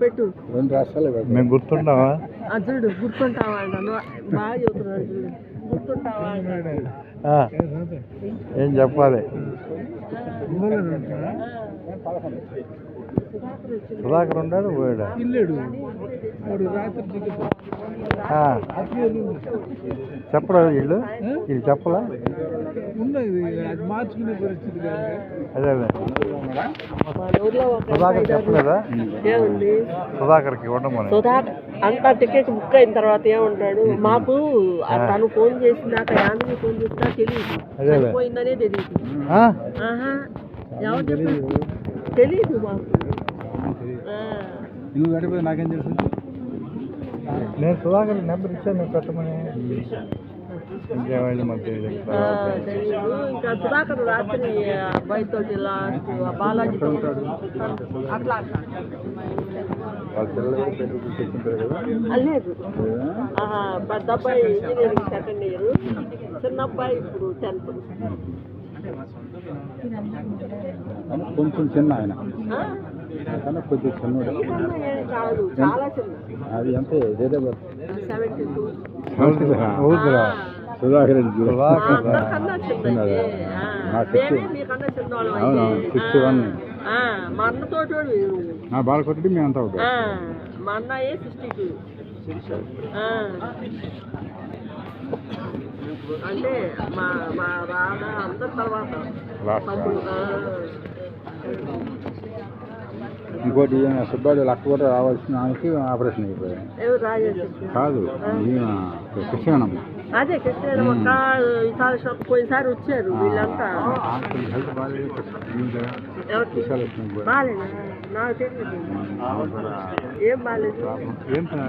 పెట్టు. రెండు రాష్ట్రాలు పెడతా. మేము గుర్తుంటావా చూడు గుర్తుంటావా బాగా చెబుతున్నాడు చూడు. ఏం చెప్పాలి? సుధాకర్ ఉన్నాడు పోయాడా? ఇల్లేడు. వాడు రాత్రి టికెట్ ఆ, చెప్పరా వీళ్ళు? వీళ్ళు చెప్పలా? ఉన్నది అది మార్చుకునే పరిస్థితి కాదు. అదే అదే. సుధాకర్ చెప్పలేదా? ఏముంది సుధాకర్కి ఉండమని. సుధాకర్ అంతా టికెట్ బుక్ అయిన తర్వాత ఏమంటాడు? మాకు తను ఫోన్ చేసినాక యాందని ఫోన్ చేసినా తెలియదు. చనిపోయిందనే తెలియదు ఆ? ఆహా. ఎవరు చెప్పారు? తెలియదు మాకు. నువ్వు గడిపోతే నాకేం తెలుసు? నేను సుధాకర్ నెంబర్ ఇచ్చాను నేను పెట్టమని. ఇంకేమైంది తెలీదు. ఇంకా సుధాకర్ రాత్రి అబ్బాయితో లాస్ట్ బాలాజీతో అట్లా లేదు. ఆహా, పెద్ద అబ్బాయి ఇంజనీరింగ్ సెకండ్ ఇయర్ చిన్న అబ్బాయి ఇప్పుడు టెన్త్ కొంచెం చిన్న ఆయన. కానీ కొంచెం చిన్నోడు. కాదు చాలా చిన్న అది ఎంత ఊదురా సుధాకర్ రెడ్డి చిన్నది వన్. నా బాలకొట్టి మేము అంతా ఉంటాం మా అన్నయ్య సిక్స్టీ టూ. అంటే మా మా రాధ అందరి తర్వాత. లాస్ట్ తమ్ముడు, ఆ. ఇంకోటి ఈయన సుబ్బాడు లక్ష కూడా రావాల్సిన ఆమెకి ఆపరేషన్ రాజేష్ కాదు ఈయన కృష్ణమ్మ అదే పోయినసారి వచ్చారు వీళ్ళంతా. హెల్త్ బాగాలేదు నాకు తెలియదు. ఏం బాగాలేదు? ఏం పని